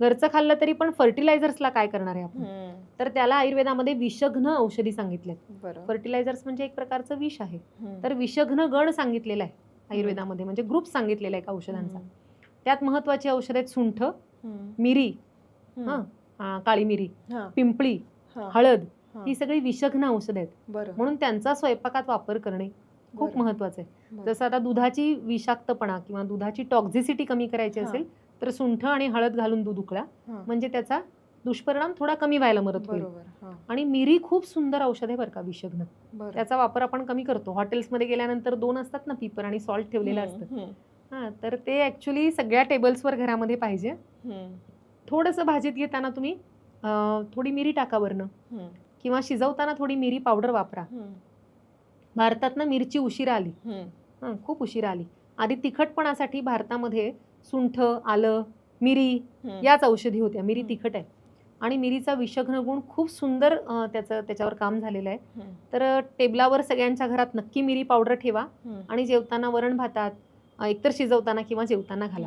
घरचं खाल्लं तरी पण फर्टिलायझर्सला काय करणार आहे आपण तर त्याला आयुर्वेदामध्ये विषघ्न औषधी सांगितले बरं फर्टिलायझर्स म्हणजे एक प्रकारचं विष आहे. तर विषघ्न गण सांगितलेला आहे आयुर्वेदामध्ये म्हणजे ग्रुप सांगितलेला आहे एका औषधांचा त्यात महत्वाची औषध आहेत सुंठ. मिरी. हं, काळी मिरी पिंपळी हळद हा. सगळी विषघ्न औषध आहेत म्हणून त्यांचा स्वयंपाकात वापर करणे खूप. महत्वाचं आहे. जसं आता दुधाची विषाक्तपणा किंवा दुधाची टॉक्झिसिटी कमी करायची. असेल तर सुंठ आणि हळद घालून दूध उकळा. म्हणजे त्याचा दुष्परिणाम थोडा कमी व्हायला मदत होईल. आणि मिरी खूप सुंदर औषध आहे बरं का विषघ्न बरं. त्याचा वापर आपण कमी करतो. हॉटेल्समध्ये गेल्यानंतर दोन असतात ना पिपर आणि सॉल्ट ठेवलेलं असतं. हां. तर ते ॲक्च्युली सगळ्या टेबल्सवर घरामध्ये पाहिजे. थोडंसं भाजीत घेताना तुम्ही थोडी मिरी टाका वरनं. किंवा शिजवताना थोडी मिरी पावडर वापरा. भारतात ना मिरची उशिरा आली. खूप उशिरा आली. आधी तिखटपणासाठी भारतामध्ये सुंठ आलं मिरी. याच औषधी होत्या मिरी. तिखट आहे आणि मिरीचा विषघ्न गुण खूप सुंदर त्याचं त्याच्यावर काम झालेलं आहे तर टेबलावर सगळ्यांच्या घरात नक्की मिरी पावडर ठेवा. आणि जेवताना वरण भातात एकतर शिजवताना किंवा जेवताना घाला.